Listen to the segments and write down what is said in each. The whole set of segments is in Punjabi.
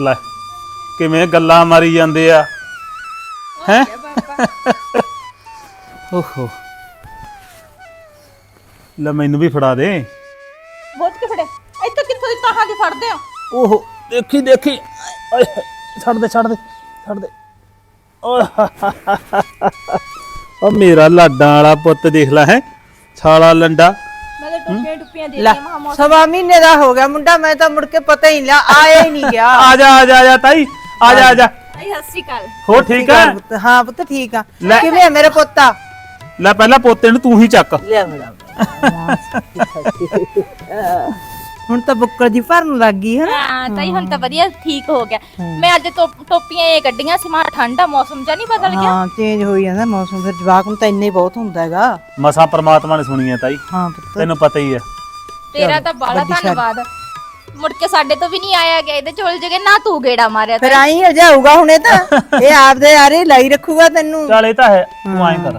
ਲੈ ਕਿਵੇਂ ਗੱਲਾਂ ਮਾਰੀ ਜਾਂਦੇ ਆ? ਹੈ? ਓਹੋ। ਲੈ ਮੈਨੂੰ ਵੀ ਫੜਾ ਦੇ। ਬਹੁਤ ਕਿ ਫੜੇ? ਇੱਥੇ ਕਿੱਥੋਂ ਦੀ ਤਾਹਾਂ ਕੇ ਫੜਦੇ ਹੋ? ਓਹੋ ਦੇਖੀ ਦੇਖੀ। ਆਏ ਹਾਏ, ਛੱਡ ਦੇ ਛੱਡ ਦੇ ਛੱਡ ਦੇ। ਓ ਮੇਰਾ ਲਾਡਾਂ ਵਾਲਾ ਪੁੱਤ ਦੇਖ ਲੈ ਹੈ? ਛਾਲਾ ਲੰਡਾ। ਟੁੱਪੀਆਂ ਟੁੱਪੀਆਂ ਦੇ ਲੈ ਦਿੱਤੀਆਂ ਮਹਾ ਮੌਸਮ? ਸਵਾ ਮਹੀਨੇ ਦਾ ਹੋ ਗਿਆ ਮੁੰਡਾ ਮੈਂ ਤਾਂ ਮੁੜ ਕੇ ਪਤਾ ਹੀ ਨਹੀਂ ਲਿਆ ਆਇਆ ਹੀ ਨਹੀਂ ਗਿਆ। ਆ ਜਾ ਆ ਜਾ ਆ ਜਾ ਤਾਈ ਆ ਜਾ ਆ ਜਾ। ਆਈ ਸਤਿ ਸ਼੍ਰੀ ਅਕਾਲ। ਹੋ ਠੀਕ ਹੈ? ਪੁੱਤ, ਹਾਂ ਪੁੱਤ ਠੀਕ ਆ। ਲੈ। ਕਿਵੇਂ ਆ ਮੇਰੇ ਪੁੱਤਾ? ਲੈ ਪਹਿਲਾਂ ਪੋਤੇ ਨੂੰ ਤੂੰ ਹੀ ਚੱਕ। ਲਿਆ ਮੇਰਾ ਹੁਣ ਤਾਂ ਬੁੱਕਲ ਦੀ ਭਰਨ ਲੱਗ ਗਈ ਹੈ ਹਾਂ ਤਾਈ ਹੁਣ ਤਾਂ ਵਧੀਆ ਠੀਕ ਹੋ ਗਿਆ। ਮੈਂ ਅੱਜ ਟੋ- ਟੋਪੀਆਂ ਇਹ ਕੱਢੀਆਂ ਸੀ ਮਾਂ ਠੰਡਾ ਮੌਸਮ ਜਾਂ ਨਹੀਂ ਬਦਲ ਗਿਆ? ਹਾਂ ਚੇਂਜ ਹੋਈ ਜਾਂਦਾ ਮੌਸਮ ਫਿਰ ਜਵਾਕ ਨੂੰ ਤਾਂ ਇੰਨੇ ਹੀ ਬਹੁਤ ਹੁੰਦਾ ਹੈਗਾ। ਮਸਾ ਪ੍ਰਮਾਤਮਾ ਨੇ ਸੁਣੀ ਹੈ ਤਾਈ। ਹਾਂ ਪੁੱਤ। ਤੈਨੂੰ ਪਤਾ ਹੀ ਹੈ। ਤੇਰਾ ਤਾਂ ਬਾਲਾ ਵੱਡੀ ਸ਼ਾਦੀ। ਧੰਨਵਾਦ। ਮੁੜ ਕੇ ਸਾਡੇ ਤੋਂ ਵੀ ਨਹੀਂ ਆਇਆ ਗਿਆ ਇਹਦੇ ਚੋਲ ਜਗੇ ਨਾ ਤੂੰ ਗੇੜਾ ਮਾਰਿਆ ਫਿਰ ਆਈ ਹਜਾਊਗਾ ਹੁਣ ਇਹ ਤਾਂ। ਇਹ ਆਪਦੇ ਆਰੇ ਲਾਈ ਰੱਖੂਗਾ ਤੈਨੂੰ। ਚੱਲ ਇਹ ਤਾਂ ਹੈ ਤੂੰ ਐਂ ਕਰ।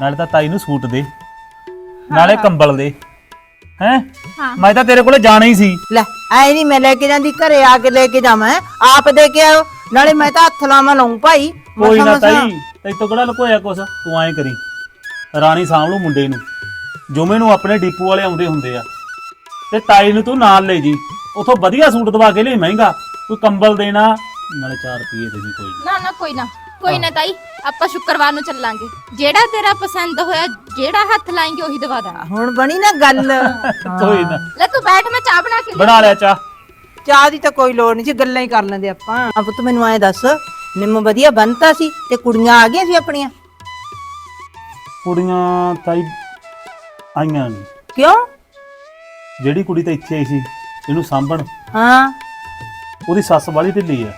ਨਾਲੇ ਤਾਂ ਤਾਈ ਨੂੰ ਸੂਟ ਦੇ। ਨਾਲੇ ਕੰਬਲ ਦੇ। ਹੈ? ਹਾਂ। ਮੈਂ ਤਾਂ ਤੇਰੇ ਕੋਲੇ ਜਾਣਾ ਹੀ ਸੀ। ਲੈ ਐ ਨਹੀਂ ਮੈਂ ਲੈ ਕੇ ਜਾਂਦੀ ਘਰੇ ਆ ਕੇ ਲੈ ਕੇ ਜਾਵਾਂ ਹੈਂ। ਆਪ ਦੇ ਕੇ ਆਓ ਨਾਲੇ ਮੈਂ ਤਾਂ ਹੱਥ ਲਾਵਾਂ ਲਾਉਂ ਭਾਈ। ਕੋਈ ਮਸਾਂ- ਨਾ ਮਸਾਂ। ਤਾਈ ਤੈਨੂੰ ਕਿਹੜਾ ਲੁਕੋਇਆ ਕੁਛ? ਤੂੰ ਐਂ ਕਰੀ। ਰਾਣੀ ਸਾਂਭ ਲੂ ਮੁੰਡੇ ਨੂੰ। ਜੁਮੇ ਨੂੰ ਆਪਣੇ ਡੀਪੂ ਵਾਲੇ ਆਉਂਦੇ ਹੁੰਦੇ ਆ। ਤੇ ਤਾਈ ਨੂੰ ਤੂੰ ਨਾਲ ਲੈ ਜੀ। ਉਥੋਂ ਵਧੀਆ ਸੂਟ ਦਵਾ ਕੇ ਲਈ ਮਹਿੰਗਾ। ਕੋਈ ਕੰਬਲ ਦੇਣਾ ਨਾਲੇ 4 ਰੁਪਏ ਦੇ ਵੀ ਕੋਈ ਨੀ। ਨਾ ਨਾ ਕੋਈ ਨਾ। ਕੋਈ ਨਾ ਤਾਈ ਆਪਾਂ ਸ਼ੁੱਕਰਵਾਰ ਨੂੰ ਚੱਲਾਂਗੇ। ਜਿਹੜਾ ਤੇਰਾ ਪਸੰਦ ਹੋਇਆ ਜਿਹੜਾ ਹੱਥ ਲਾਏਂਗੇ ਉਹੀ ਦਵਾ ਦਾਂਗੇ। ਹੁਣ ਬਣੀ ਨਾ ਗੱਲ। ਕੋਈ ਨਾ। ਲੈ ਤੂੰ ਬੈਠ ਮੈਂ ਚਾਹ ਬਣਾ ਕੇ ਬਣਾ ਲਿਆ ਚਾਹ। ਚਾਹ ਦੀ ਤਾਂ ਕੋਈ ਲੋੜ ਨਹੀਂ ਸੀ ਗੱਲਾਂ ਹੀ ਕਰ ਲੈਂਦੇ ਆਪਾਂ। ਆ ਪੁੱਤ ਮੈਨੂੰ ਐ ਦੱਸ ਨਿੰਮ ਵਧੀਆ ਬੰਨਤਾ ਸੀ ਤੇ ਕੁੜੀਆਂ ਆ ਗਈਆਂ ਸੀ ਆਪਣੀਆਂ? ਕੁੜੀਆਂ ਤਾਈ ਆਈਆਂ ਨੀ। ਕਿਉਂ? ਜਿਹੜੀ ਕੁੜੀ ਤਾਂ ਇੱਥੇ ਆਈ ਸੀ ਇਹਨੂੰ ਸਾਂਭਣ। ਹਾਂ। ਉਹਦੀ ਸੱਸ ਵਾਲੀ ਢਿੱਲੀ ਆ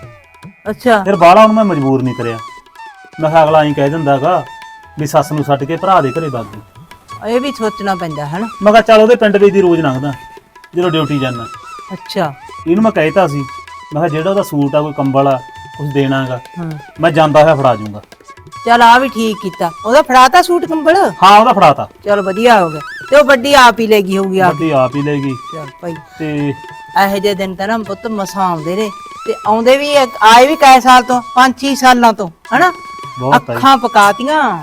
ਅੱਛਾ। ਫਿਰ ਬਾਹਲਾ ਉਹਨੂੰ ਮੈਂ ਮਜਬੂਰ ਨਹੀਂ ਕਰਿਆ। ਮੈਂ ਕਿਹਾ ਅਗਲਾ ਐਂ ਕਹਿ ਦਿੰਦਾਗਾ ਵੀ ਸੱਸ ਨੂੰ ਛੱਡ ਕੇ ਭਰਾ ਦੇ ਘਰੇ ਵਗ ਗਈ ਇਹ ਵੀ ਸੋਚਣਾ ਪੈਂਦਾ ਹੈ ਨਾ ਮੈਂ ਕਿਹਾ ਚੱਲ ਉਹਦੇ ਪਿੰਡ ਵਿੱਚ ਦੀ ਰੋਜ਼ ਲੰਘਦਾ ਜਦੋਂ ਡਿਊਟੀ ਜਾਂਦਾ। ਅੱਛਾ। ਇਹਨੂੰ ਮੈਂ ਕਹਿਤਾ ਸੀ ਮੈਂ ਕਿਹਾ ਜਿਹੜਾ ਉਹਦਾ ਸੂਟ ਆ ਕੋਈ ਕੰਬਲ ਆ ਕੁਝ ਦੇਣਾਗਾ ਹਾਂ। ਮੈਂ ਜਾਂਦਾ ਹੋਇਆ ਫੜਾ ਜੂੰਗਾ। ਚਲ ਆ ਵੀ ਠੀਕ ਕੀਤਾ। ਉਹਦਾ ਫੜਾਤਾ ਸੂਟ ਕੰਬਲ? ਹਾਂ ਉਹਦਾ ਫੜਾਤਾ। ਚਲ ਵਧੀਆ ਹੋ ਗਿਆ। ਤੇ ਉਹ ਵੱਡੀ ਆਪ ਹੀ ਲੈ ਗਈ ਹੋਊਗੀ ਆਪ। ਵੱਡੀ ਆਪ ਹੀ ਲੈ ਗਈ। ਚਲ ਭਾਈ। ਤੇ ਇਹੋ ਜਿਹੇ ਦਿਨ ਤਾਂ ਨਾ ਪੁੱਤ ਮਸਾਂ ਆਉਂਦੇ ਨੇ। ਤੇ ਆਉਂਦੇ ਵੀ ਇੱਕ- ਆਏ ਵੀ ਕਈ ਸਾਲ ਤੋਂ? 5-6 ਸਾਲਾਂ ਤੋਂ ਹਨਾ? ਬਹੁਤ ਅੱਖਾਂ ਪਕਾਤੀਆਂ।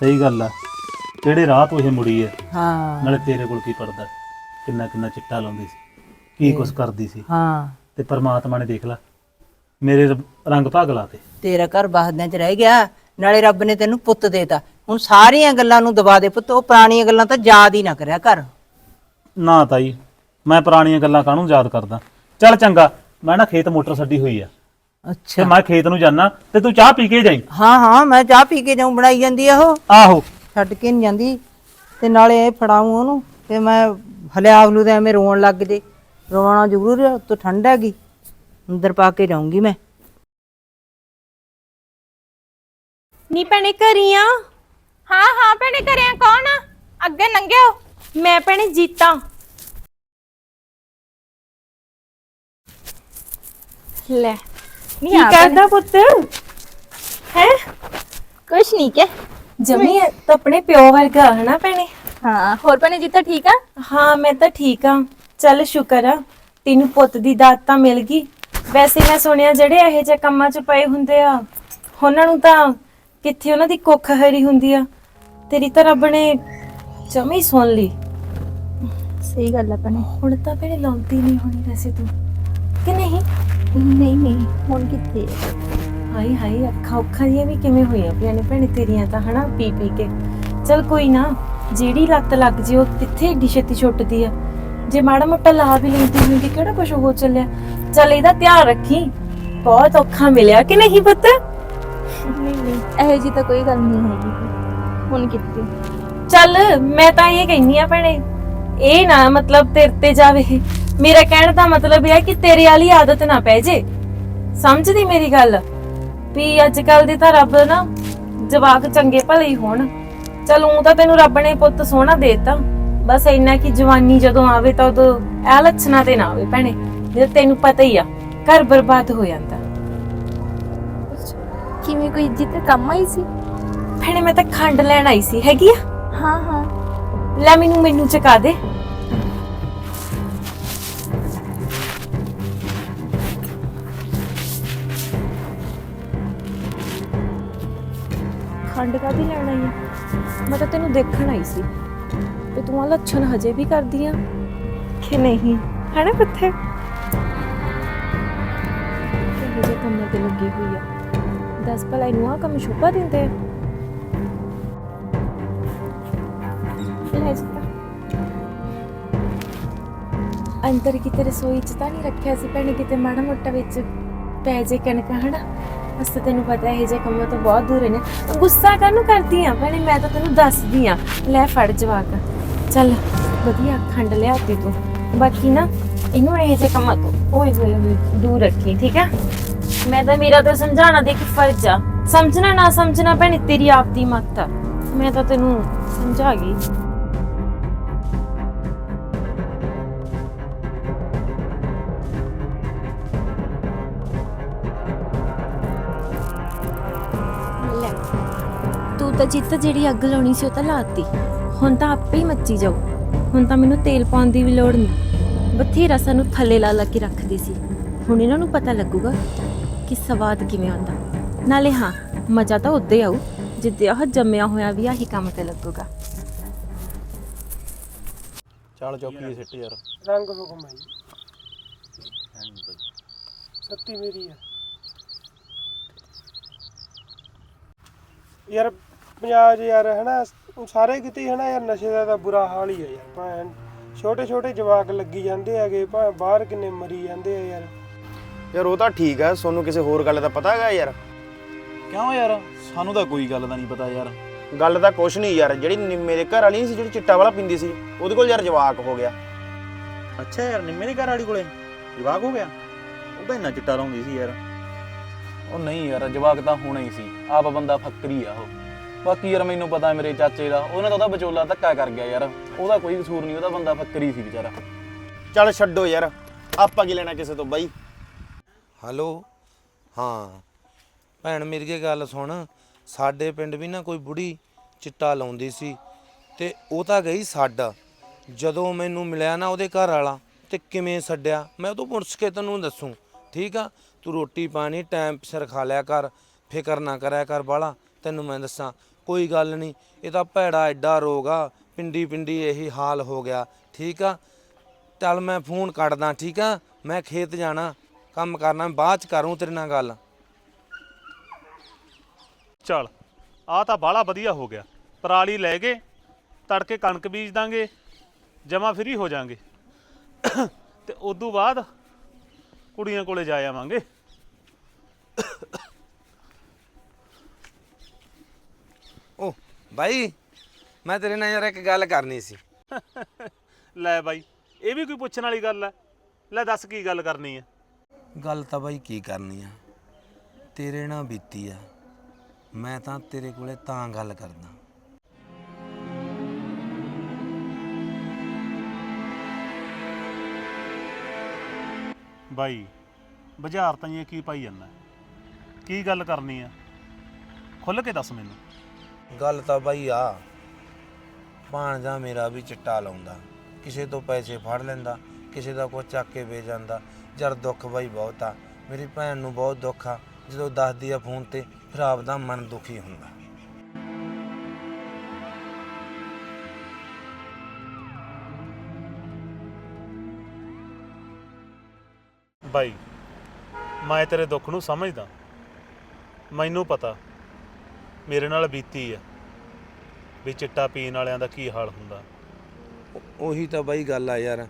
ਸਹੀ ਗੱਲ ਆ। ਕਿਹੜੇ ਰਾਹ ਤੋਂ ਇਹ ਮੁੜੀ ਹੈ ਹਾਂ। ਨਾਲੇ ਤੇਰੇ ਕੋਲ ਕੀ ਪੜਦਾ ਕਿੰਨਾ ਕਿੰਨਾ ਚਿੱਟਾ ਲਾਉਂਦੀ ਸੀ। ਕੀ ਕੁਛ ਕਰਦੀ ਸੀ। ਹਾਂ। ਤੇ ਪਰਮਾਤਮਾ ਨੇ ਦੇਖ ਲਾ ਮੇਰੇ ਰ- ਰੰਗ ਭਾਗ ਲਾਤੇ ਤੇਰਾ ਘਰ ਬਾਹਦਿਆਂ ਚ ਰਹਿ ਗਿਆ। ਨਾਲੇ ਰੱਬ ਨੇ ਤੈਨੂੰ ਪੁੱਤ ਦੇਤਾ। ਹੁਣ ਸਾਰੀਆਂ ਗੱਲਾਂ ਨੂੰ ਦਬਾ ਦੇ ਪੁੱਤ ਉਹ ਪੁਰਾਣੀਆਂ ਗੱਲਾਂ ਤਾਂ ਯਾਦ ਹੀ ਨਾ ਕਰਿਆ ਕਰ। ਨਾ ਤਾਈ ਮੈਂ ਪੁਰਾਣੀਆਂ ਗੱਲਾਂ ਕਾਹਨੂੰ ਯਾਦ ਕਰਦਾ? ਚੱਲ ਚੰਗਾ ਮੈਂ ਨਾ ਖੇਤ ਮੋਟਰ ਛੱਡੀ ਹੋਈ ਆ। ਤੇ ਅੱਛਾ ਮੈਂ ਖੇਤ ਨੂੰ ਜਾਣਾ ਤੇ ਤੂੰ ਚਾਹ ਪੀ ਕੇ ਜਾਈ। ਹਾਂ ਹਾਂ ਮੈਂ ਚਾਹ ਪੀ ਕੇ ਜਾਉਂ ਬਣਾਈ ਜਾਂਦੀ ਆ ਉਹ। ਆਹੋ। ਛੱਡ ਕੇ ਨਹੀਂ ਜਾਂਦੀ ਤੇ ਨਾਲੇ ਇਹ ਫੜਾਉਂ ਉਹਨੂੰ ਤੇ ਮੈਂ ਹਲਿਆ ਅਗਲੂ ਤੇ ਐਵੇਂ ਰੋਣ ਲੱਗ ਜੇ। ਰੋਣਾ ਜ਼ਰੂਰ ਹੈ ਉੱਤੋਂ ਠੰਡ ਹੈਗੀ ਅੰਦਰ ਪਾ ਕੇ ਜਾਊਂਗੀ ਮੈਂ। ਨੀ ਭੈਣੇ ਘਰੀ ਆ। ਹਾਂ ਹਾਂ ਭੈਣੇ ਘਰੇ ਕੌਣ ਆ? ਅੱਗੇ ਲੰਘਿਓ ਮੈਂ ਭੈਣੇ ਜੀਤਾ। ਲੈ ਨਹੀਂ ਕੀ ਕਰਦਾ ਪੁੱਤ? ਹੈ? ਕੁਛ ਨਹੀਂ ਕੇ। ਜਮੀ ਤਾਂ ਆਪਣੇ ਪਿਓ ਵਰਗਾ ਹਨਾ ਭੈਣੇ? ਹਾਂ ਹੋਰ ਭੈਣੇ ਜੀ ਤਾਂ ਠੀਕ ਆ? ਹਾਂ ਮੈਂ ਤਾਂ ਠੀਕ ਆ। ਚੱਲ ਸ਼ੁਕਰ ਆ ਤੈਨੂੰ ਪੁੱਤ ਦੀ ਦਾਤ ਤਾਂ ਮਿਲ ਗਈ। ਵੈਸੇ ਮੈਂ ਸੁਣਿਆ ਜਿਹੜੇ ਇਹੋ ਜਿਹੇ ਕੰਮਾਂ 'ਚ ਪਏ ਹੁੰਦੇ ਆ ਉਹਨਾਂ ਨੂੰ ਤਾਂ ਕਿੱਥੇ ਉਹਨਾਂ ਦੀ ਕੁੱਖ ਹਰੀ ਹੁੰਦੀ ਆ। ਤੇਰੀ ਤਾਂ ਰੱਬ ਨੇ ਜਮੀ ਸੁਣ ਲਈ। ਸਹੀ ਗੱਲ ਆ ਭੈਣੇ। ਹੁਣ ਤਾਂ ਭੈਣੇ ਲਾਉਂਦੀ ਨਹੀਂ ਹੋਣੀ ਵੈਸੇ ਤੂੰ। ਕਿ ਨਹੀਂ? ਨਹੀਂ ਨਹੀਂ ਹੁਣ ਕਿੱਥੇ ਹਾਈ ਹਾਈ ਅੱਖਾਂ ਉੱਖਾਂ ਦੀਆਂ ਵੀ ਕਿਵੇਂ ਹੋਈਆਂ ਪਿਆ ਨੇ ਭੈਣੇ ਤੇਰੀਆਂ ਤਾਂ ਹਨਾ ਪੀ ਪੀ ਕੇ। ਚਲ ਕੋਈ ਨਾ ਜਿਹੜੀ ਲੱਤ ਲੱਗ ਜੇ ਉਹ ਕਿੱਥੇ ਏਡੀ ਛੇਤੀ ਛੁੱਟਦੀ ਆ? ਜੇ ਮਾੜਾ ਮੋਟਾ ਲਾ ਵੀ ਲੈਂਦੀ ਹੁੰਦੀ ਕਿਹੜਾ ਕੁਝ ਹੋ ਚੱਲਿਆ? ਚਲ ਇਹਦਾ ਧਿਆਨ ਰੱਖੀ। ਬਹੁਤ ਔਖਾ ਮਿਲਿਆ ਕਿ ਨਹੀਂ ਪੁੱਤ? ਨਹੀਂ ਨਹੀਂ ਇਹ ਜੀ ਤਾਂ ਕੋਈ ਗੱਲ ਨਹੀਂ ਹੈਗੀ। ਹੁਣ ਕਿੱਥੇ ਚੱਲ ਮੈਂ ਤਾਂ ਇਹ ਕਹਿੰਨੀ ਆ ਭੈਣੇ ਇਹ ਨਾ ਮਤਲਬ ਤੇਰੇ ਤੇ ਜਾਵੇ। ਮੇਰਾ ਕਹਿਣ ਦਾ ਮਤਲਬ ਇਹ ਹੈ ਕਿ ਤੇਰੇ ਵਾਲੀ ਆਦਤ ਨਾ ਪੈ ਜੇ। ਸਮਝਦੀ ਮੇਰੀ ਗੱਲ? ਵੀ ਅੱਜ ਕੱਲ ਦੇ ਤਾਂ ਰੱਬ ਨਾ ਜਵਾਕ ਚੰਗੇ ਭਲੇ ਹੀ ਹੋਣ। ਚਲ ਉਹ ਤਾਂ ਤੈਨੂੰ ਰੱਬ ਨੇ ਪੁੱਤ ਸੋਹਣਾ ਦੇਤਾ। ਬਸ ਇੰਨਾ ਕਿ ਜਵਾਨੀ ਜਦੋਂ ਆਵੇ ਤਾਂ ਉਦੋਂ ਇਹ ਲੱਛਣਾ ਤੇ ਨਾ ਆਵੇ ਭੈਣੇ। ਜੇ ਤੈਨੂੰ ਪਤਾ ਹੀ ਆ ਘਰ ਬਰਬਾਦ ਹੋ ਜਾਂਦਾ। ਕਿਵੇਂ ਕੋਈ ਜਿੱਤ ਕੰਮ ਆਈ ਸੀ? ਭੈਣੇ ਮੈਂ ਤਾਂ ਖੰਡ ਲੈਣ ਆਈ ਸੀ। ਹੈਗੀ ਆ? ਹਾਂ ਹਾਂ। ਲੈ ਮੈਨੂੰ ਮੈਨੂੰ ਚਕਾ ਦੇ। ਖੰਡ ਕਾਦੀ ਲੈਣ ਆਈ ਆ? ਮੈਂ ਤਾਂ ਤੈਨੂੰ ਦੇਖਣ ਆਈ ਸੀ ਤੇ ਤੂੰ ਆ ਲੱਛਣ ਹਜੇ ਵੀ ਕਰਦੀ ਆ। ਕਿ ਨਹੀਂ? ਹਨਾ ਕਿੱਥੇ ਇਹ ਜੇ ਕੰਮ ਤੇ ਲੱਗੀ ਹੋਈ ਆ? ਦੱਸ ਭਲਾ ਇਹਨੂੰ ਆ ਕੰਮ ਛੁਪਾ ਦਿੰਦੇ ਆ? ਅੰਦਰ ਕਿਤੇ ਰਸੋਈ ਚ ਤਾਂ ਨਹੀਂ ਰੱਖਿਆ ਸੀ ਭੈਣੇ, ਕਿਤੇ ਮਾੜਾ ਮੋਟਾ ਵਿੱਚ ਪੈ ਜੇ ਕਣਕ, ਹਨਾ? ਬਸ ਤੈਨੂੰ ਪਤਾ ਇਹ ਜੇ ਕੰਮਾਂ ਤੋਂ ਬਹੁਤ ਦੂਰ ਨੇ ਗੁੱਸਾ ਕਾਹਨੂੰ ਕਰਦੀ ਆ? ਭੈਣੇ, ਮੈਂ ਤਾਂ ਤੈਨੂੰ ਦੱਸਦੀ ਆ। ਲੈ ਫੜ ਜਵਾਕ। ਚੱਲ, ਵਧੀਆ, ਖੰਡ ਲਿਆਤੀ ਤੂੰ। ਬਾਕੀ ਨਾ, ਇਹਨੂੰ ਇਹ ਜੇ ਕੰਮਾਂ ਤੋਂ ਓਏ ਹੋਏ ਹੋਏ ਦੂਰ ਰੱਖੀ, ਠੀਕ ਆ? ਮੈਂ ਤਾਂ ਮੇਰਾ ਤਾਂ ਸਮਝਾਣਾ ਦੇ ਕਿ ਫਰਜ਼ ਆ। ਸਮਝਣਾ ਨਾ ਸਮਝਣਾ ਭੈਣੇ, ਤੇਰੀ ਆਪਦੀ ਮੱਤ ਆ। ਮੈਂ ਤਾਂ ਤੈਨੂੰ ਸਮਝਾ ਗਈ। ਤੂੰ ਜਿੱਤ ਜਿਹੜੀ ਅੱਗ ਲਾਉਣੀ ਸੀ ਉਹ ਤਾਂ ਲਾਤੀ। ਹੁਣ ਤਾਂ ਆਪੇ ਹੀ ਮੱਚੀ ਜਾਊ। ਹੁਣ ਤਾਂ ਮੈਨੂੰ ਤੇਲ ਪਾਉਣ ਦੀ ਵੀ ਲੋੜ ਨਹੀਂ। ਬਥੇਰਾ ਸਾਨੂੰ ਥੱਲੇ ਲਾ ਲਾ ਕੇ ਰੱਖਦੀ ਸੀ। ਹੁਣ ਇਹਨਾਂ ਨੂੰ ਪਤਾ ਲੱਗੂਗਾ ਕਿ ਸਵਾਦ ਕਿਵੇਂ ਆਉਂਦਾ। ਨਾਲੇ ਹਾਂ ਮਜ਼ਾ ਤਾਂ ਉਦੋਂ ਹੀ ਆਊ। ਜਿੱਦੇ ਆਹ ਜੰਮਿਆ ਹੋਇਆ ਵੀ ਆਹੀ ਕੰਮ ਤੇ ਲੱਗੂਗਾ। ਚੱਲ ਚੌਕੀ ਸਿੱਟ ਯਾਰ। ਰੰਗ ਹੁਕਮ ਹੈ ਜੀ। ਸੱਤੀ ਮੇਰੀ ਆ ਯਾਰ ਪੰਜਾਬ 'ਚ ਯਾਰ ਹਨਾ ਸਾਰੇ ਕਿਤੇ ਹਨਾ ਯਾਰ ਨਸ਼ੇ ਦਾ ਤਾਂ ਬੁਰਾ ਹਾਲ ਹੀ ਹੈ ਯਾਰ ਭੈਣ ਛੋਟੇ ਛੋਟੇ ਜਵਾਕ ਲੱਗੀ ਜਾਂਦੇ ਹੈਗੇ ਭਾ ਬਾਹਰ ਕਿੰਨੇ ਮਰੀ ਜਾਂਦੇ ਆ ਯਾਰ। ਯਾਰ ਉਹ ਤਾਂ ਠੀਕ ਹੈ ਸੋਨੂੰ ਕਿਸੇ ਹੋਰ ਗੱਲ ਦਾ ਪਤਾ ਹੈਗਾ ਯਾਰ? ਕਿਉਂ ਯਾਰ? ਸਾਨੂੰ ਤਾਂ ਕੋਈ ਗੱਲ ਦਾ ਨਹੀਂ ਪਤਾ ਯਾਰ। ਗੱਲ ਤਾਂ ਕੁਛ ਨਹੀਂ ਯਾਰ ਜਿਹੜੀ ਨਿੰਮੇ ਦੇ ਘਰ ਵਾਲੀ ਨਹੀਂ ਸੀ ਜਿਹੜੀ ਚਿੱਟਾ ਵਾਲਾ ਪਿੰਦੀ ਸੀ ਉਹਦੇ ਕੋਲ ਯਾਰ ਜਵਾਕ ਹੋ ਗਿਆ। ਅੱਛਾ ਯਾਰ ਨਿੰਮੇ ਦੀ ਘਰ ਵਾਲੀ ਕੋਲੇ? ਜਵਾਕ ਹੋ ਗਿਆ? ਉਹ ਤਾਂ ਇੰਨਾ ਚਿੱਟਾ ਲਾਉਂਦੀ ਸੀ ਯਾਰ। ਉਹ ਨਹੀਂ ਯਾਰ ਜਵਾਕ ਤਾਂ ਹੋਣਾ ਹੀ ਸੀ ਆਪ ਬੰਦਾ ਫੱਕਰੀ ਆ ਉਹ। ਬਾਕੀ ਯਾਰ ਮੈਨੂੰ ਪਤਾ ਮੇਰੇ ਚਾਚੇ ਦਾ ਉਹਨੇ ਤਾਂ ਉਹਦਾ ਵਿਚੋਲਾ ਧੱਕਾ ਕਰ ਗਿਆ ਯਾਰ। ਉਹਦਾ ਕੋਈ ਕਸੂਰ ਨਹੀਂ ਉਹਦਾ ਬੰਦਾ ਫੱਕਰੀ ਸੀ ਵਿਚਾਰਾ। ਚੱਲ ਛੱਡੋ ਯਾਰ ਆਪਾਂ ਕੀ ਲੈਣਾ ਕਿਸੇ ਤੋਂ ਬਾਈ? ਹੈਲੋ? ਹਾਂ। ਭੈਣ ਮੇਰੀ ਗੱਲ ਸੁਣ ਸਾਡੇ ਪਿੰਡ ਵੀ ਨਾ ਕੋਈ ਬੁੜੀ ਚਿੱਟਾ ਲਾਉਂਦੀ ਸੀ ਤੇ ਉਹ ਤਾਂ ਗਈ ਸਾਡਾ। ਜਦੋਂ ਮੈਨੂੰ ਮਿਲਿਆ ਨਾ ਉਹਦੇ ਘਰ ਵਾਲਾ ਤੇ ਕਿਵੇਂ ਛੱਡਿਆ ਮੈਂ ਉਹ ਤੋਂ ਪੁੱਛ ਕੇ ਤੈਨੂੰ ਦੱਸੂ ਠੀਕ ਆ? ਤੂੰ ਰੋਟੀ ਪਾਣੀ ਟਾਈਮ ਸਿਰ ਖਾ ਲਿਆ ਕਰ ਫਿਕਰ ਨਾ ਕਰਿਆ ਕਰ ਬਾਲਾ ਤੈਨੂੰ ਮੈਂ ਦੱਸਾਂ। ਕੋਈ ਗੱਲ ਨਹੀਂ, ਇਹ ਤਾਂ ਭੈੜਾ ਐਡਾ ਰੋਗ ਆ ਪਿੰਡੀ ਪਿੰਡੀ ਇਹੀ ਹਾਲ ਹੋ ਗਿਆ, ਠੀਕ ਆ? ਚੱਲ ਮੈਂ ਫੋਨ ਕੱਟਦਾ, ਠੀਕ ਆ? ਮੈਂ ਖੇਤ ਜਾਣਾ, ਕੰਮ ਕਰਨਾ ਬਾਅਦ ਚ ਕਰੂੰ ਤੇਰੇ ਨਾਲ ਗੱਲ। ਚੱਲ ਆ ਤਾਂ ਬਾਹਲਾ ਵਧੀਆ ਹੋ ਗਿਆ, ਪਰਾਲੀ ਲੈ ਗਏ, ਤੜਕੇ ਕਣਕ ਬੀਜ ਦਾਂਗੇ ਜਮਾ ਫਰੀ ਹੋ ਜਾਾਂਗੇ। ਤੇ ਉਦੋਂ ਬਾਅਦ ਕੁੜੀਆਂ ਕੋਲੇ ਜਾ ਆਵਾਂਗੇ। ਬਾਈ ਮੈਂ ਤੇਰੇ ਨਾਲ ਯਾਰ ਇੱਕ ਗੱਲ ਕਰਨੀ ਸੀ। ਲੈ ਬਾਈ ਇਹ ਵੀ ਕੋਈ ਪੁੱਛਣ ਵਾਲੀ ਗੱਲ ਹੈ। ਲੈ ਦੱਸ ਕੀ ਗੱਲ ਕਰਨੀ ਹੈ। ਗੱਲ ਤਾਂ ਬਾਈ ਕੀ ਕਰਨੀ ਆ? ਤੇਰੇ ਨਾਲ ਬੀਤੀ ਆ। ਮੈਂ ਤਾਂ ਤੇਰੇ ਕੋਲੇ ਤਾਂ ਗੱਲ ਕਰਦਾ। ਬਾਈ ਬਾਜ਼ਾਰ ਤਾਂ ਇਹ ਕੀ ਪਾਈ ਜਾਂਦਾ? ਕੀ ਗੱਲ ਕਰਨੀ ਆ? ਖੁੱਲ ਕੇ ਦੱਸ ਮੈਨੂੰ। ਗੱਲ ਤਾਂ ਬਾਈ ਆ। ਭਾਣਜਾ ਮੇਰਾ ਵੀ ਚਿੱਟਾ ਲਾਉਂਦਾ। ਕਿਸੇ ਤੋਂ ਪੈਸੇ ਫੜ ਲੈਂਦਾ, ਕਿਸੇ ਦਾ ਕੁਛ ਚੱਕ ਕੇ ਵੇ ਜਾਂਦਾ। ਜਰ ਦੁੱਖ ਬਾਈ ਬਹੁਤ ਆ। ਮੇਰੀ ਭੈਣ ਨੂੰ ਬਹੁਤ ਦੁੱਖ ਆ। ਜਦੋਂ ਦੱਸਦੀ ਆ ਫੋਨ ਤੇ, ਫਿਰ ਆਪਦਾ ਮਨ ਦੁਖੀ ਹੁੰਦਾ। ਬਾਈ, ਮੈਂ ਤੇਰੇ ਦੁੱਖ ਨੂੰ ਸਮਝਦਾ। ਮੈਨੂੰ ਪਤਾ ਮੇਰੇ ਨਾਲ ਬੀਤੀ ਆ ਵੀ ਚਿੱਟਾ ਪੀਣ ਵਾਲਿਆਂ ਦਾ ਕੀ ਹਾਲ ਹੁੰਦਾ। ਉਹ- ਉਹੀ ਤਾਂ ਬਾਈ ਗੱਲ ਆ ਯਾਰ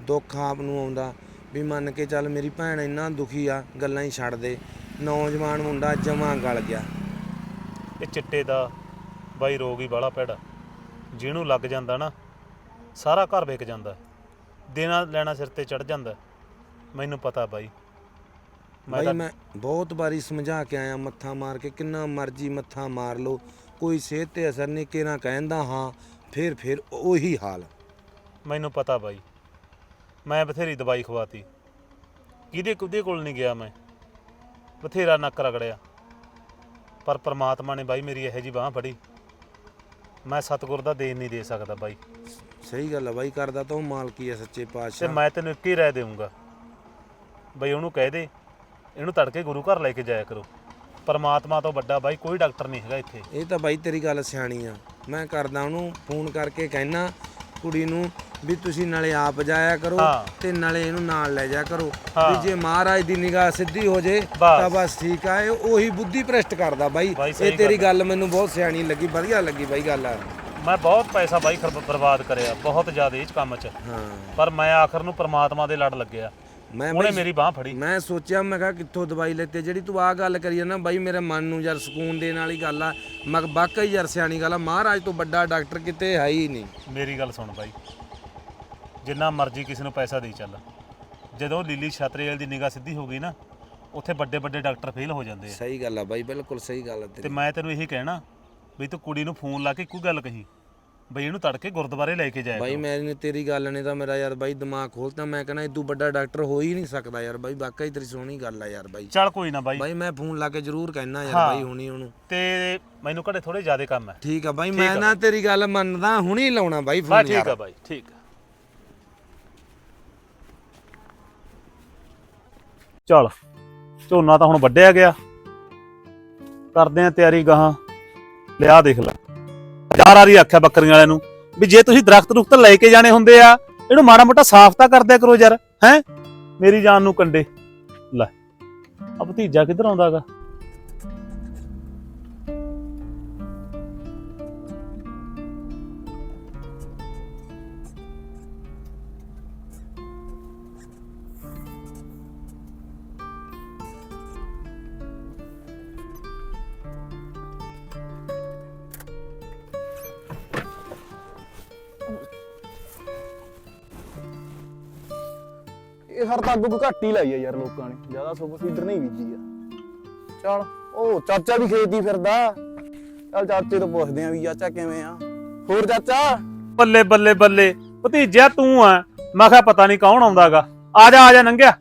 ਦੁੱਖ ਆਪ ਨੂੰ ਆਉਂਦਾ ਵੀ ਮੰਨ ਕੇ ਚੱਲ ਮੇਰੀ ਭੈਣ ਇੰਨਾ ਦੁਖੀ ਆ ਗੱਲਾਂ ਹੀ ਛੱਡ ਦੇ। ਨੌਜਵਾਨ ਮੁੰਡਾ ਜਮਾਂ ਗਲ ਗਿਆ। ਇਹ ਚਿੱਟੇ ਦਾ ਬਾਈ ਰੋਗ ਹੀ ਬਾਲਾ ਪੈੜਾ ਜਿਹਨੂੰ ਲੱਗ ਜਾਂਦਾ ਨਾ ਸਾਰਾ ਘਰ ਵਿਕ ਜਾਂਦਾ। ਦੇਣਾ ਲੈਣਾ ਸਿਰ ਤੇ ਚੜ ਜਾਂਦਾ। ਮੈਨੂੰ ਪਤਾ ਬਾਈ। ਬਾਈ ਤਾਂ ਮੈਂ ਬਹੁਤ ਵਾਰੀ ਸਮਝਾ ਕੇ ਆਇਆ ਮੱਥਾ ਮਾਰ ਕੇ ਕਿੰਨਾ ਮਰਜ਼ੀ ਮੱਥਾ ਮਾਰ ਲਓ ਕੋਈ ਸਿਹਤ ਤੇ ਅਸਰ ਨਹੀਂ ਕਿਹਨਾਂ ਕਹਿੰਦਾ ਹਾਂ ਫਿਰ ਫਿਰ ਉਹੀ ਹਾਲ। ਮੈਨੂੰ ਪਤਾ ਬਾਈ ਮੈਂ ਬਥੇਰੀ ਦਵਾਈ ਖਵਾਤੀ। ਕਿਹਦੇ ਕੁਦੇ ਕੋਲ ਨਹੀਂ ਗਿਆ ਮੈਂ? ਬਥੇਰਾ ਨੱਕ ਰਗੜਿਆ। ਪਰ ਪ੍ਰਮਾਤਮਾ ਨੇ ਬਾਈ ਮੇਰੀ ਇਹੋ ਜੀ ਬਾਹ ਫੜੀ। ਮੈਂ ਸਤਿਗੁਰ ਦਾ ਦੇਣ ਨਹੀਂ ਦੇ ਸਕਦਾ ਬਾਈ। ਸਹੀ ਗੱਲ ਆ ਬਾਈ ਕਰਦਾ ਤਾਂ ਉਹ ਮਾਲਕੀ ਆ ਸੱਚੇ ਤੇ ਪਾਤਸ਼ਾਹ ਮੈਂ ਤੈਨੂੰ ਇੱਕ ਹੀ ਰਾਏ ਦੇਵਾਂਗਾ ਬਈ ਉਹਨੂੰ ਕਹਿ ਦੇ ਇਹਨੂੰ ਤੜਕੇ ਗੁਰੂ ਘਰ ਲੈ ਕੇ ਜਾਇਆ ਕਰੋ। ਪਰਮਾਤਮਾ ਤੋਂ ਵੱਡਾ ਬਾਈ ਕੋਈ ਡਾਕਟਰ ਨਹੀਂ ਹੈਗਾ ਇੱਥੇ। ਇਹ ਤਾਂ ਬਾਈ ਤੇਰੀ ਗੱਲ ਸਿਆਣੀ ਆ। ਮੈਂ ਕਰਦਾ ਉਹਨੂੰ ਫੋਨ ਕਰਕੇ ਕਹਿਣਾ ਕੁੜੀ ਨੂੰ ਵੀ ਤੁਸੀਂ ਨਾਲੇ ਆਪ ਜਾਇਆ ਕਰੋ ਹਾਂ। ਤੇ ਨਾਲੇ ਇਹਨੂੰ ਨਾਲ ਲੈ ਜਾ ਕਰੋ। ਹਾਂ। ਵੀ ਜੇ ਮਹਾਰਾਜ ਦੀ ਨਿਗਾਹ ਸਿੱਧੀ ਹੋ ਜੇ। ਤਾਂ ਬਸ। ਠੀਕ ਆ। ਇਹ ਉਹੀ ਬੁੱਧੀ ਭ੍ਰਿਸ਼ਟ ਕਰਦਾ ਬਾਈ। ਬਾਈ ਸਹੀ ਇਹ ਤੇਰੀ ਗੱਲ ਮੈਨੂੰ ਬਹੁਤ ਸਿਆਣੀ ਲੱਗੀ ਵਧੀਆ ਲੱਗੀ ਬਾਈ ਗੱਲ ਆ। ਮੈਂ ਬਹੁਤ ਪੈਸਾ ਬਾਈ ਖਰ ਬਰਬਾਦ ਕਰਿਆ ਬਹੁਤ ਜ਼ਿਆਦਾ ਇਸ ਕੰਮ 'ਚ। ਹਾਂ। ਪਰ ਮੈਂ ਆਖਰ ਨੂੰ ਪਰਮਾਤਮਾ ਦੇ ਲੜ ਲੱਗਿਆ। ਮੈਂ ਉਹਨੇ ਮੇਰੀ ਬਾਹ ਫੜੀ। ਮੈਂ ਸੋਚਿਆ ਮੈਂ ਕਿਹਾ ਕਿੱਥੋਂ ਦਵਾਈ ਲੈਤੇ ਜਿਹੜੀ ਤੂੰ ਆਹ ਗੱਲ ਕਰੀ ਨਾ ਬਾਈ ਮੇਰੇ ਮਨ ਨੂੰ ਯਾਰ ਸਕੂਨ ਦੇਣ ਵਾਲੀ ਗੱਲ ਆ। ਮੈਂ ਵਾਕਈ ਯਾਰ ਸਿਆਣੀ ਗੱਲ ਆ ਮਹਾਰਾਜ ਤੋਂ ਵੱਡਾ ਡਾਕਟਰ ਕਿਤੇ ਹੈ ਹੀ ਨਹੀਂ। ਮੇਰੀ ਗੱਲ ਸੁਣ ਬਾਈ। ਜਿੰਨਾ ਮਰਜ਼ੀ ਕਿਸੇ ਨੂੰ ਪੈਸਾ ਦੇਈ ਚੱਲ। ਜਦੋਂ ਲੀਲੀ ਛਤਰੇਲ ਦੀ ਨਿਗਾਹ ਸਿੱਧੀ ਹੋ ਗਈ ਨਾ ਉੱਥੇ ਵੱਡੇ ਵੱਡੇ ਡਾਕਟਰ ਫੇਲ ਹੋ ਜਾਂਦੇ ਆ। ਸਹੀ ਗੱਲ ਆ ਬਾਈ ਬਿਲਕੁਲ ਸਹੀ ਗੱਲ ਆ ਤੇ ਤੇਰੀ ਮੈਂ ਤੈਨੂੰ ਇਹੀ ਕਹਿਣਾ ਵੀ ਤੂੰ ਕੁੜੀ ਨੂੰ ਫੋਨ ਲਾ ਕੇ ਇੱਕੋ ਗੱਲ ਕਹੀ। ਬਈ ਇਹਨੂੰ ਤੜਕੇ ਗੁਰਦੁਆਰੇ ਲੈ ਕੇ ਜਾਇਆ ਬਾਈ ਕਰੋ। ਮੈਂ ਤੇਰੀ ਗੱਲ ਨੇ ਤਾਂ ਮੇਰਾ ਯਾਰ ਬਾਈ ਦਿਮਾਗ ਖੋਲਤਾ ਮੈਂ ਕਹਿੰਦਾ ਇਦੋਂ ਵੱਡਾ ਡਾਕਟਰ ਹੋ ਹੀ ਨਹੀਂ ਸਕਦਾ ਯਾਰ ਬਾਈ ਵਾਕਈ ਤੇਰੀ ਸੋਹਣੀ ਗੱਲ ਆ ਯਾਰ ਬਾਈ। ਚੱਲ ਕੋਈ ਨਾ ਬਾਈ। ਬਾਈ ਮੈਂ ਫੋਨ ਲਾ ਕੇ ਜ਼ਰੂਰ ਕਹਿਣਾ ਯਾਰ। ਬਾਈ ਹੁਣੀ ਉਹਨੂੰ। ਤੇ ਮੈਨੂੰ ਘਰੇ ਥੋੜੇ ਜ਼ਿਆਦਾ ਕੰਮ ਹੈ। ਠੀਕ ਆ ਬਾਈ ਮੈਂ ਨਾ ਤੇਰੀ ਗੱਲ ਮੰਨਦਾ ਹੁਣੀ ਲਾਉਣਾ ਬਾਈ ਬਾ ਫੋਨ ਠੀਕ ਯਾਰ। ਆ ਬਾਈ ਠੀਕ ਆ। ਚਲ ਝੋਨਾ ਤਾਂ ਹੁਣ ਵੱਢਿਆ ਗਿਆ। ਕਰਦੇ ਆ ਤਿਆਰੀ ਗਾਹਾਂ। ਲਿਆ ਦੇਖ ਲੈ। ਚਾਰ ਵਾਰੀ ਆਖਿਆ ਬੱਕਰੀਆਂ ਵਾਲਿਆਂ ਨੂੰ ਵੀ ਜੇ ਤੁਸੀਂ ਦਰਖਤ ਰੁਖਤ ਲੈ ਕੇ ਜਾਣੇ ਹੁੰਦੇ ਆ, ਇਹਨੂੰ ਮਾੜਾ ਮੋਟਾ ਸਾਫ਼ ਤਾਂ ਕਰਦਿਆ ਕਰੋ ਯਾਰ, ਹੈ? ਮੇਰੀ ਜਾਨ ਨੂੰ ਕੰਡੇ। ਲੈ ਆ ਭਤੀਜਾ ਕਿੱਧਰ ਆਉਂਦਾਗਾ ਇਹ ਹਰ ਤਾਂ ਅੱਗੋਂ ਘੱਟ ਹੀ ਲਾਈ ਆ ਯਾਰ ਲੋਕਾਂ ਨੇ। ਜ਼ਿਆਦਾ ਸੁਪਰ ਸੀਡਰ ਨਹੀਂ ਬੀਜੀ ਆ। ਚਲ ਉਹ ਚਾਚਾ ਵੀ ਖੇਤੀ ਫਿਰਦਾ। ਚਲ ਚਾਚੇ ਤੋਂ ਪੁੱਛਦੇ ਆ ਵੀ ਚਾਚਾ ਕਿਵੇਂ ਆ? ਹੋਰ ਚਾਚਾ? ਬੱਲੇ ਬੱਲੇ ਬੱਲੇ। ਭਤੀਜਿਆ ਤੂੰ ਆ। ਮੈਂ ਕਿਹਾ ਪਤਾ ਨਹੀਂ ਕੌਣ ਆਉਂਦਾਗਾ। ਆ ਜਾ ਆ ਜਾ ਨੰਗਿਆ।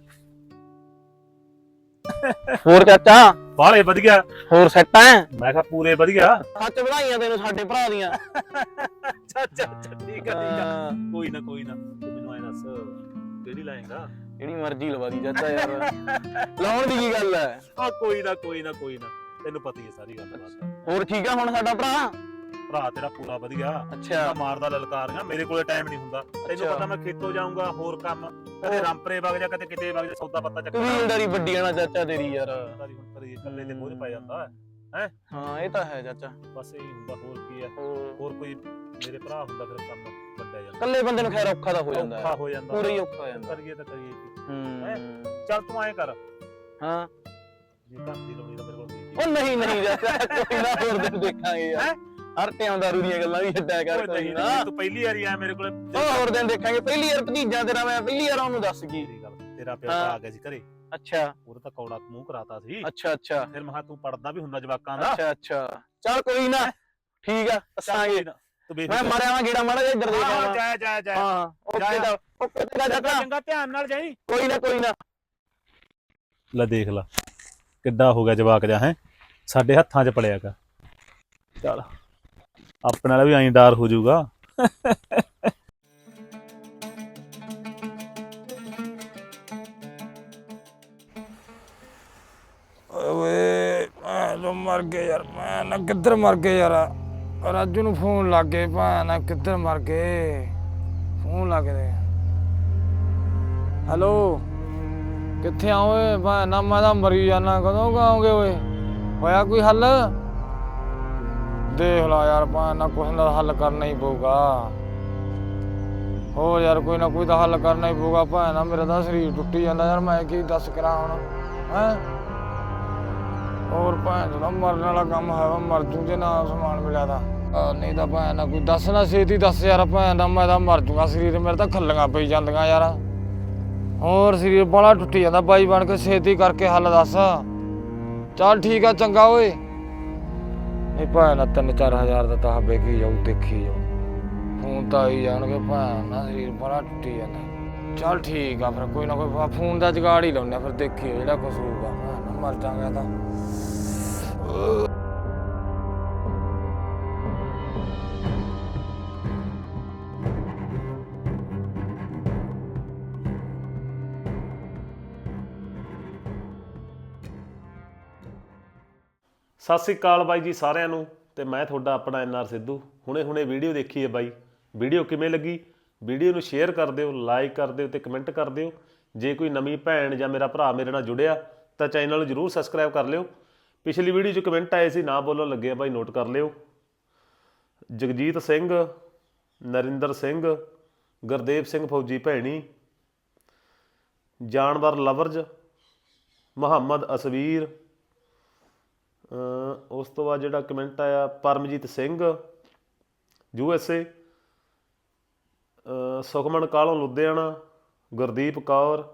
ਹੋਰ ਚਾਚਾ? ਬਾਹਲੇ ਵਧੀਆ। ਹੋਰ ਸੈੱਟ ਆ? ਮੈਂ ਕਿਹਾ ਪੂਰੇ ਵਧੀਆ। ਸੱਚ ਵਧਾਈਆਂ ਤੈਨੂੰ ਸਾਡੇ ਭਰਾ ਦੀਆਂ। ਅੱਛਾ, ਠੀਕ ਆ ਠੀਕ ਆ। ਕੋਈ ਨਾ ਕੋਈ ਨਾ। ਤੂੰ ਮੈਨੂੰ ਐ ਦੱਸ ਕਿਹੜੀ ਲਾਏਗਾ? ਜਿਹੜੀ ਮਰਜ਼ੀ ਲਵਾ ਦੀ ਚਾਚਾ ਯਾਰ। ਲਾਉਣ ਦੀ ਕੀ ਗੱਲ ਹੈ? ਆ ਕੋਈ ਨਾ ਕੋਈ ਨਾ ਕੋਈ ਨਾ। ਤੈਨੂੰ ਪਤਾ ਹੀ ਹੈ ਸਾਰੀ ਗੱਲ ਬਾਤ ਹੋਰ ਠੀਕ ਆ ਹੁਣ ਸਾਡਾ ਭਰਾ? ਭਰਾ ਤੇਰਾ ਪੂਰਾ ਵਧੀਆ। ਅੱਛਾ। ਮੈਂ ਮਾਰਦਾ ਲਲਕਾਰੀਆਂ ਮੇਰੇ ਕੋਲੇ ਟਾਈਮ ਨਹੀਂ ਹੁੰਦਾ। ਤੈਨੂੰ ਅੱਛਾ। ਪਤਾ ਮੈਂ ਖੇਤੋਂ ਜਾਊਂਗਾ ਹੋਰ ਕੰਮ। ਕਦੇ ਰਾਮਪਰੇ ਵਗ ਜਾ ਕਦੇ ਕਿਤੇ ਵਗ ਜਾ ਸੌਦਾ ਪੱਤਾ ਚੱਕਣਾ ਕਬੀਲਦਾਰੀ ਵੱਡੀ ਆ ਨਾ ਚਾਚਾ ਤੇਰੀ ਯਾਰ। ਕਦੀ ਹੁਣ ਕਦੀ ਇਕੱਲੇ ਤੇ ਬੋਝ ਪੈ ਜਾਂਦਾ ਹੈ। ਹਾਂ? ਇਹ ਤਾਂ ਹੈ ਚਾਚਾ। ਬਸ ਇਹੀ ਹੁੰਦਾ ਹੋਰ ਕੀ ਹੈ। ਹੋਰ। ਹੋਰ ਕੋਈ ਮੇਰੇ ਭਰਾ ਹੁੰਦਾ ਫਿਰ ਕੰਮ ਵੱਡਾ ਜਾਂਦਾ ਇਕੱਲੇ ਬੰਦੇ ਨੂੰ ਖੈਰ ਔਖਾ ਤਾਂ ਹੋ ਜਾਂਦਾ। ਔਖਾ ਹੈ ਹੋ ਜਾਂਦਾ। ਪੂਰਾ ਹੀ ਔਖਾ ਹੋ ਜਾਂਦਾ। ਕਰੀਏ ਤਾਂ ਕਰੀਏ ਕੀ। ਹੂੰ। ਚੱਲ ਤੂੰ ਐਂ ਕਰ। ਹਾਂ। ਜੇ ਦੀ ਲਾਉਣੀ ਤਾਂ ਮੇਰੇ ਕੋਲ ਦੇ ਉਹ ਨਹੀਂ ਨਹੀਂ ਚਾਚਾ ਕੋਈ ਨਾ ਹੋਰ ਦਿਨ ਦੇਖਾਂਗੇ ਯਾਰ। ਹਰ ਟਾਈਮ ਦਾਰੂ ਦੀਆਂ ਗੱਲਾਂ ਵੀ ਛੱਡਿਆ ਕਰ ਕੋਈ ਨਹੀਂ ਨਾ। ਨਹੀਂ, ਤੂੰ ਪਹਿਲੀ ਵਾਰੀ ਆਇਆ ਮੇਰੇ ਕੋਲੇ ਉਹ ਹੋਰ ਦਿਨ ਦੇਖਾਂਗੇ। ਪਹਿਲੀ ਵਾਰ ਭਤੀਜਾ ਤੇਰਾ ਮੈਂ ਪਹਿਲੀ ਵਾਰ ਉਹਨੂੰ ਦੱਸ ਗਈ। ਗੱਲ ਤੇਰਾ ਪਿਓ ਹਾਂ। ਆ ਗਿਆ ਸੀ ਘਰੇ। ਅੱਛਾ। ਉਹਦਾ ਤਾਂ ਕੌੜਾ ਮੂੰਹ ਕਰਾਤਾ ਸੀ। ਅੱਛਾ ਅੱਛਾ। ਫਿਰ ਮੈਂ ਕਿਹਾ ਤੂੰ ਪੜਦਾ ਵੀ ਹੁੰਦਾ ਜਵਾਕਾਂ ਦਾ। ਅੱਛਾ ਅੱਛਾ। ਚੱਲ ਕੋਈ ਨਾ। ਠੀਕ ਆ ਦੱਸਾਂਗੇ। ਤੂੰ ਵੇਖ ਮੈਂ ਮਾਰਿਆ ਵਾਂ ਗੇੜਾ ਮਾੜਾ ਜਿਹਾ ਇੱਧਰ ਦੇਖ ਹਾਂ ਆਵਾਂ ਜਾ ਜਾ ਜਾ ਹਾਂ ਓਕੇ। ਦਾ ਓਕੇ ਦਾ ਚਾਚਾ ਚੰਗਾ ਧਿਆਨ ਨਾਲ ਜਾਈ। ਕੋਈ ਨਾ ਕੋਈ ਨਾ। ਲੈ ਦੇਖ ਲਾ ਕਿੱਡਾ ਹੋ ਗਿਆ ਜਵਾਕ ਜਾ ਹੈ? ਸਾਡੇ ਹੱਥਾਂ 'ਚ ਪੜਿਆਗਾ ਚੱਲ ਆਪਣੇ ਨਾਲ ਵੀ ਐਂ ਡਰ ਹੋ ਜਾਊਗਾ। ਓਏ ਮੈਂ ਜੋ ਮਰ ਗਏ ਯਾਰ ਮੈਂ ਨਾ ਕਿੱਧਰ ਮਰ ਗਏ ਯਾਰ। ਰਾਜੂ ਨੂੰ ਫੋਨ ਲੱਗ ਗਏ ਭੈਣ, ਕਿੱਧਰ ਮਰ ਗਏ? ਫੋਨ ਲੱਗ ਦੇ ਹੈਲੋ? ਕਿੱਥੇ ਆ ਓਏ? ਮੈਂ ਤਾਂ ਮਰੀ ਜਾਣਾ ਕਦੋਂ ਗਾਉਂਗੇ ਓਏ? ਹੋਇਆ ਕੋਈ ਹੱਲ? ਦੇਖ ਲਾ ਯਾਰ ਭੈਣ ਨਾ ਕੁਛ ਨਾ ਹੱਲ ਕਰਨਾ ਹੀ ਪਊਗਾ। ਹੋ ਯਾਰ, ਕੋਈ ਨਾ ਕੋਈ ਤਾਂ ਹੱਲ ਕਰਨਾ ਹੀ ਪਊਗਾ ਭੈਣ ਨਾ ਮੇਰਾ ਤਾਂ ਸਰੀਰ ਟੁੱਟੀ ਜਾਂਦਾ ਯਾਰ, ਮੈਂ ਕੀ ਦੱਸ ਕਰਾਂ ਹੁਣ? ਹੈਂ? ਹੋਰ ਭੈਣ ਜਿਹੜਾ ਮਰਨ ਵਾਲਾ ਕੰਮ ਹੈ ਵਾ ਮਰ ਜੂ ਜੇ ਨਾ ਸਮਾਨ ਮਿਲਿਆ ਤਾਂ। ਆਹ ਨਹੀਂ ਤਾਂ ਭੈਣ ਨਾ ਕੋਈ ਦੱਸ ਨਾ, ਛੇਤੀ ਦੱਸ ਯਾਰ, ਭੈਣ ਦਾ ਮੈਂ ਤਾਂ ਮਰ ਜੂਗਾ, ਸਰੀਰ ਮੇਰੇ ਤਾਂ ਖੱਲੀਆਂ ਪਈ ਜਾਂਦੀਆਂ ਯਾਰ। ਹੋਰ ਸਰੀਰ ਬੜਾ ਟੁੱਟੀ ਜਾਂਦਾ, ਬਾਈ ਬਣ ਕੇ ਛੇਤੀ ਕਰਕੇ ਹੱਲ ਦੱਸ। ਚੱਲ ਠੀਕ ਆ, ਚੰਗਾ ਓਏ। ਨਹੀਂ ਭੈਣ ਨਾ ਤਿੰਨ ਚਾਰ ਹਜ਼ਾਰ ਦਾ ਤਾਂ ਵੇਖੀ ਜਾਊ, ਦੇਖੀ ਜਾਊ। ਫੋਨ ਤਾਂ ਆਈ ਜਾਣਗੇ ਭੈਣ ਨਾ ਸਰੀਰ ਬੜਾ ਟੁੱਟੀ ਜਾਂਦਾ। ਚੱਲ ਠੀਕ ਆ ਫਿਰ, ਕੋਈ ਨਾ ਕੋਈ, ਫੋਨ ਦਾ ਜਗਾੜ ਹੀ ਲਾਉਂਦੇ ਆ, ਫਿਰ ਦੇਖੀ ਜਿਹੜਾ ਕੁਛ ਹੋਊਗਾ। ਭੈਣ ਨਾ ਮਰ ਜਾਗਾ ਤਾਂ। ਸਤਿ ਸ੍ਰੀ ਅਕਾਲ ਬਾਈ ਜੀ ਸਾਰਿਆਂ ਨੂੰ ਤੇ ਮੈਂ ਤੁਹਾਡਾ ਆਪਣਾ ਐਨਆਰ ਸਿੱਧੂ। ਹੁਣੇ ਹੁਣੇ ਵੀਡੀਓ ਦੇਖੀ ਹੈ ਬਾਈ। ਵੀਡੀਓ ਕਿਵੇਂ ਲੱਗੀ? ਵੀਡੀਓ ਨੂੰ ਸ਼ੇਅਰ ਕਰ ਦਿਓ ਲਾਈਕ ਕਰ ਦਿਓ ਤੇ ਕਮੈਂਟ ਕਰ ਦਿਓ। ਜੇ ਕੋਈ ਨਵੀਂ ਭੈਣ ਜਾਂ ਮੇਰਾ ਭਰਾ ਮੇਰੇ ਨਾਲ ਜੁੜਿਆ ਤਾਂ ਚੈਨਲ ਨੂੰ ਜਰੂਰ ਸਬਸਕ੍ਰਾਈਬ ਕਰ ਲਿਓ। ਪਿਛਲੀ ਵੀਡੀਓ 'ਚ ਕਮੈਂਟ ਆਏ ਸੀ, ਨਾ ਬੋਲਣ ਲੱਗੇ ਬਾਈ ਨੋਟ ਕਰ ਲਿਓ। ਜਗਜੀਤ ਸਿੰਘ, ਨਰਿੰਦਰ ਸਿੰਘ, ਗੁਰਦੇਵ ਸਿੰਘ ਫੌਜੀ ਭੈਣੀ, ਜਾਨਵਰ ਲਵਰਜ, ਮੁਹੰਮਦ ਅਸਵੀਰ ਉਸ ਤੋਂ ਬਾਅਦ ਜਿਹੜਾ ਕਮੈਂਟ ਆਇਆ, Paramjit Singh U S A Sukhman ਕਾਲੋਂ Ludhiana, Gurdeep Kaur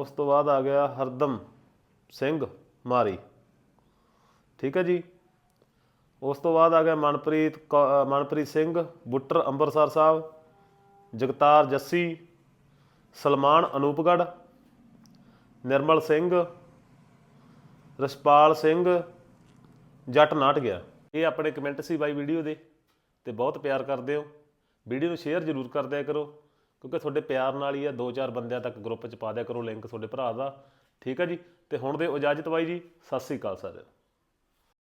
ਉਸ ਤੋਂ ਬਾਅਦ ਆ ਗਿਆ ਹਰਦਮ ਸਿੰਘ ਮਾਰੀ। ਠੀਕ ਹੈ ਜੀ? ਉਸ ਤੋਂ ਬਾਅਦ ਆ ਗਿਆ ਮਨਪ੍ਰੀਤ ਕੌ- ਮਨਪ੍ਰੀਤ ਸਿੰਘ, ਬੁੱਟਰ ਅੰਮ੍ਰਿਤਸਰ ਸਾਹਿਬ, ਜਗਤਾਰ ਜੱਸੀ, ਸਲਮਾਨ ਅਨੂਪਗੜ ਨਿਰਮਲ ਸਿੰਘ ਰਸਪਾਲ ਸਿੰਘ ਜੱਟ ਨਾਟ ਗਿਆ। ਇਹ ਆਪਣੇ ਕਮੈਂਟ ਸੀ ਬਾਈ ਵੀਡੀਓ ਦੇ, ਤੇ ਬਹੁਤ ਪਿਆਰ ਕਰਦੇ ਹੋ। ਵੀਡੀਓ ਨੂੰ ਸ਼ੇਅਰ ਜ਼ਰੂਰ ਕਰ ਦਿਆ ਕਰੋ, ਕਿਉਂਕਿ ਤੁਹਾਡੇ ਪਿਆਰ ਨਾਲ ਹੀ ਆ ਦੋ ਚਾਰ ਬੰਦਿਆਂ ਤੱਕ ਗਰੁੱਪ 'ਚ ਪਾ ਦਿਆ ਕਰੋ ਲਿੰਕ ਤੁਹਾਡੇ ਭਰਾ ਦਾ। ਠੀਕ ਹੈ ਜੀ, ਤੇ ਹੁਣ ਦੇ ਇਜਾਜ਼ਤ ਬਾਈ ਜੀ, ਸਤਿ ਸ੍ਰੀ ਅਕਾਲ ਸਾਰਿਆਂ